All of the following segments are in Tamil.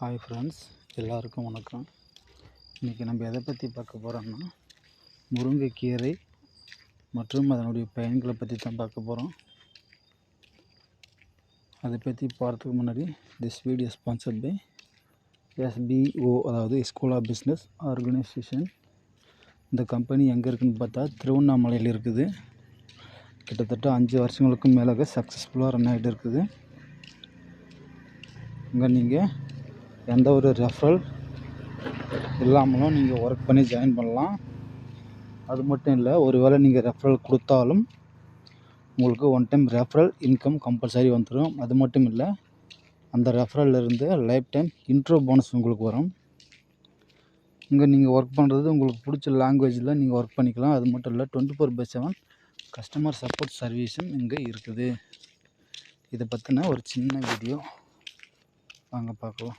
ஹாய் ஃப்ரெண்ட்ஸ் எல்லாருக்கும் வணக்கம். இன்றைக்கி நம்ம எதை பற்றி பார்க்க போகிறோம்னா முருங்கைக்கீரை மற்றும் அதனுடைய பயன்களை பற்றி தான் பார்க்க போகிறோம் அதை பற்றி போகிறதுக்கு முன்னாடி this video sponsored by SBO அதாவது ஸ்கூல் ஆஃப் பிஸ்னஸ் ஆர்கனைசேஷன் இந்த கம்பெனி எங்கே இருக்குதுன்னு பார்த்தா திருவண்ணாமலையில் இருக்குது. கிட்டத்தட்ட அஞ்சு வருஷங்களுக்கும் மேலாக சக்ஸஸ்ஃபுல்லாக ரன் ஆகிட்டு இருக்குது. இங்கே நீங்கள் எந்த ஒரு ரெஃபரல் இல்லாமலும் நீங்கள் ஒர்க் பண்ணி ஜாயின் பண்ணலாம். அது மட்டும் இல்லை ஒரு வேளை நீங்கள் ரெஃபரல் கொடுத்தாலும் உங்களுக்கு one time referral income compulsory வந்துடும் அது மட்டும் இல்லை அந்த ரெஃபரல்ல இருந்து லைஃப் டைம் இன்ட்ரோ போனஸ் உங்களுக்கு வரும். இங்கே நீங்கள் ஒர்க் பண்ணுறது உங்களுக்கு பிடிச்ச லாங்குவேஜில் நீங்கள் ஒர்க் பண்ணிக்கலாம். அது மட்டும் இல்லை twenty four by seven customer support சர்வீஸும் இங்கே இருக்குது. இதை பற்றின ஒரு சின்ன வீடியோ வாங்க பார்க்கலாம்.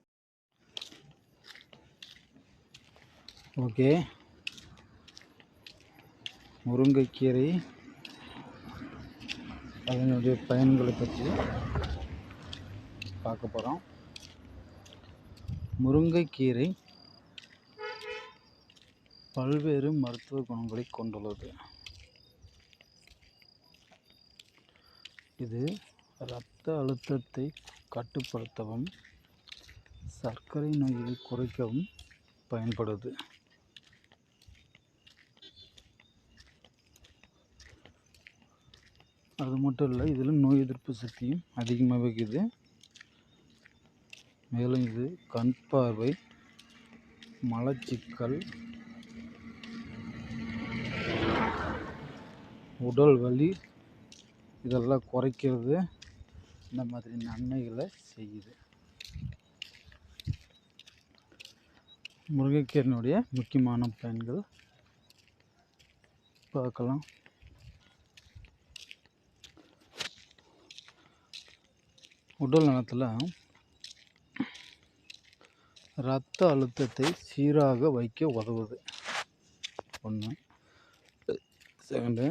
ஓகே. முருங்கைக்கீரை அதனுடைய பயன்களை பற்றி பார்க்க போகிறோம் முருங்கைக்கீரை பல்வேறு மருத்துவ குணங்களை கொண்டுள்ளது. இது இரத்த அழுத்தத்தை கட்டுப்படுத்தவும் சர்க்கரை நோயை குறைக்கவும் பயன்படுது. அது மட்டும் இல்லை இதில் நோய் எதிர்ப்பு சக்தியும் அதிகமாக வைக்குது மேலும் இது கண் பார்வை மலச்சிக்கல் உடல் வலி இதெல்லாம் குறைக்கிறது. இந்த மாதிரி நன்மைகளை செய்யுது. முருங்கைக்கீரனுடைய முக்கியமான பயன்கள் பார்க்கலாம். உடல் நலத்தில் இரத்த அழுத்தத்தை சீராக வைக்க உதவுது. ஒன்று செகண்டு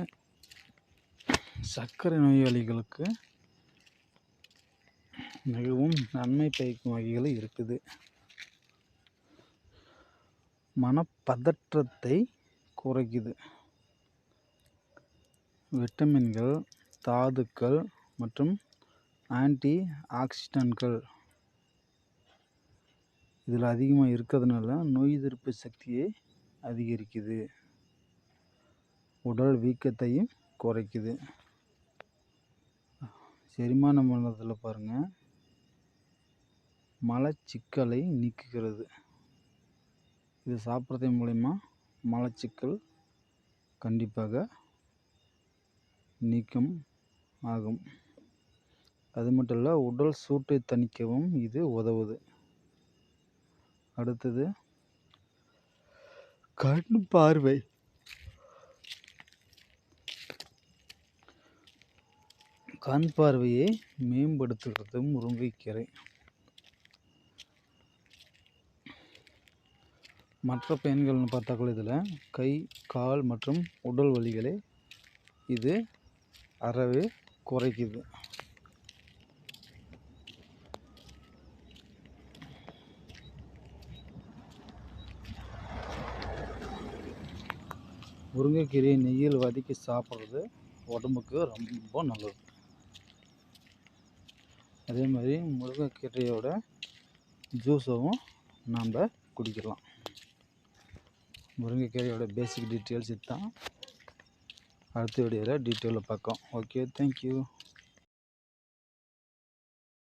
சர்க்கரை நோயாளிகளுக்கு மிகவும் நன்மை பயக்கும் வகைகள் இருக்குது. மனப்பதற்றத்தை குறைக்குது. விட்டமின்கள் தாதுக்கள் மற்றும் ஆன்டி ஆக்சிடென்ட்கள். இதில் அதிகமாக இருக்கிறதுனால நோய் எதிர்ப்பு சக்தியை அதிகரிக்குது. உடல் வீக்கத்தையும் குறைக்குது. செரிமான மண்டலத்தில் பாருங்கள் மலச்சிக்கலை நீக்குகிறது. இது சாப்பிட்றது மூலயமா மலச்சிக்கல் கண்டிப்பாக நீக்கம் ஆகும். அது மட்டும் இல்லை உடல் சூட்டை தணிக்கவும் இது உதவுது. அடுத்தது கண் பார்வை. கண் பார்வையை மேம்படுத்துகிறது முருங்கைக்கீரை. மற்ற பயன்கள்னு பார்த்தாக்கூட இதில் கை கால் மற்றும் உடல் வலிகளை இது அறவே குறைக்குது. முருங்கைக்கீரையை நெய்யில் வதக்கி சாப்பிட்றது உடம்புக்கு ரொம்ப நல்லது. அதே மாதிரி முருங்கைக்கீரையோட ஜூஸவும் நாம் குடிக்கலாம். முருங்கைக்கீரையோட பேசிக் டீட்டெயில்ஸ் இதுதான். அடுத்த வீடியோவில் டீட்டெயிலில் பார்க்கலாம். Okay thank you